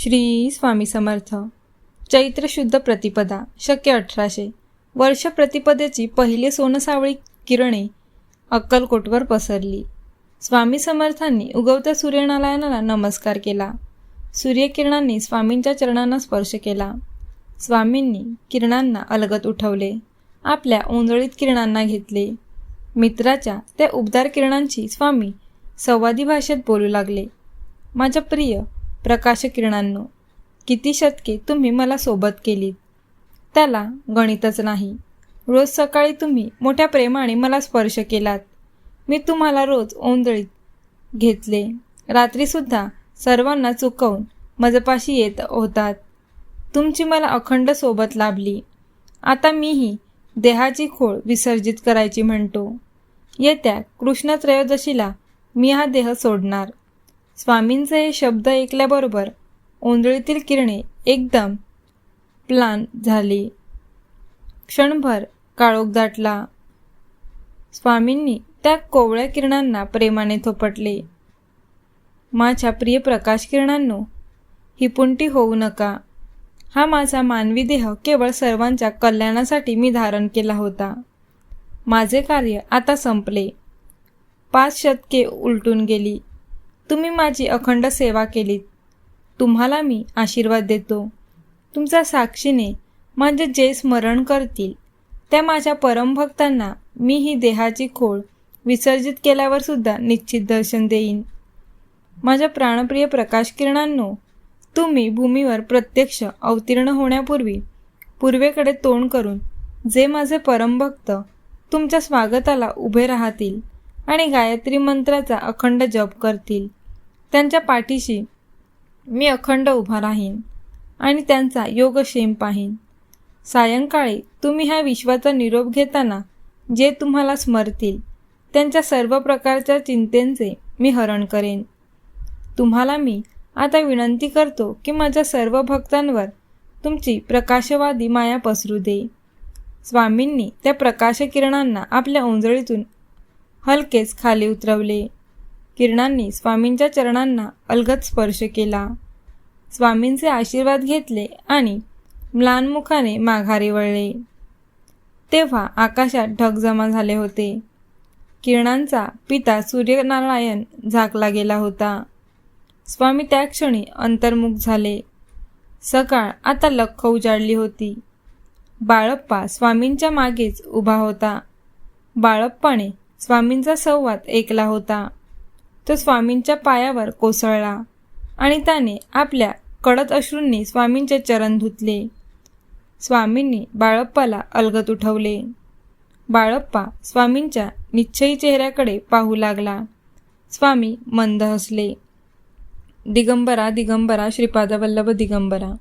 श्री स्वामी समर्थ. चैत्र शुद्ध प्रतिपदा शक्य अठराशे. वर्ष प्रतिपदेची पहिली सोनसावळी किरणे अक्कलकोटवर पसरली. स्वामी समर्थांनी उगवत्या सूर्यनारायणाला नमस्कार केला. सूर्यकिरणांनी स्वामींच्या चरणांना स्पर्श केला. स्वामींनी किरणांना अलगत उठवले. आपल्या ओंजळीत किरणांना घेतले. मित्राच्या त्या उबदार किरणांची स्वामी संवादी भाषेत बोलू लागले. माझ्या प्रिय प्रकाशकिरणांनो किती शतके तुम्ही मला सोबत केलीत? त्याला गणितच नाही. रोज सकाळी तुम्ही मोठ्या प्रेमाने मला स्पर्श केलात. मी तुम्हाला रोज ओंदळीत घेतले. रात्रीसुद्धा सर्वांना चुकवून मजपाशी येत होतात. तुमची मला अखंड सोबत लाभली. आता मीही देहाची खोळ विसर्जित करायची म्हणतो. येत्या कृष्ण त्रयोदशीला मी हा देह सोडणार. स्वामींचे हे शब्द ऐकल्याबरोबर ओंजळीतील किरणे एकदम प्लान झाली. क्षणभर काळोख दाटला. स्वामींनी त्या कोवळ्या किरणांना प्रेमाने थोपटले. माझ्या प्रिय प्रकाश किरणांनो हिपुंटी होऊ नका. हा माझा मानवी देह केवळ सर्वांच्या कल्याणासाठी मी धारण केला होता. माझे कार्य आता संपले. पाच शतके उलटून गेली. तुम्ही माझी अखंड सेवा केलीत तुम्हाला मी आशीर्वाद देतो. तुमच्या साक्षीने माझे जे स्मरण करतील त्या माझ्या परमभक्तांना मी ही देहाची खोळ विसर्जित केल्यावर सुद्धा निश्चित दर्शन देईन. माझ्या प्राणप्रिय प्रकाश किरणांनो तुम्ही भूमीवर प्रत्यक्ष अवतीर्ण होण्यापूर्वी पूर्वेकडे तोंड करून जे माझे परमभक्त तुमच्या स्वागताला उभे राहतील आणि गायत्री मंत्राचा अखंड जप करतील. त्यांच्या पाठीशी मी अखंड उभा राहीन आणि त्यांचा योगक्षेम पाहीन. सायंकाळी तुम्ही ह्या विश्वाचा निरोप घेताना जे तुम्हाला स्मरतील त्यांच्या सर्व प्रकारच्या चिंतेचे मी हरण करेन. तुम्हाला मी आता विनंती करतो की माझ्या सर्व भक्तांवर तुमची प्रकाशवादी माया पसरू दे. स्वामींनी त्या प्रकाशकिरणांना आपल्या ओंजळीतून हलकेच खाली उतरवले. किरणांनी स्वामींच्या चरणांना अलगद स्पर्श केला. स्वामींचे आशीर्वाद घेतले आणि म्लानमुखाने माघारी वळले. तेव्हा आकाशात ढग जमा झाले होते. किरणांचा पिता सूर्यनारायण झाकला गेला होता. स्वामी त्या क्षणी अंतर्मुख झाले. सकाळ आता लख उजाडली होती. बाळप्पा स्वामींच्या मागेच उभा होता. बाळप्पाने स्वामींचा संवाद ऐकला होता. तो स्वामींच्या पायावर कोसळला आणि त्याने आपल्या कडत अश्रूंनी स्वामींचे चरण धुतले. स्वामींनी बाळप्पाला अलगत उठवले. बाळप्पा स्वामींच्या निश्चयी चेहऱ्याकडे पाहू लागला. स्वामी मंद हसले. दिगंबरा दिगंबरा श्रीपादवल्लभ दिगंबरा.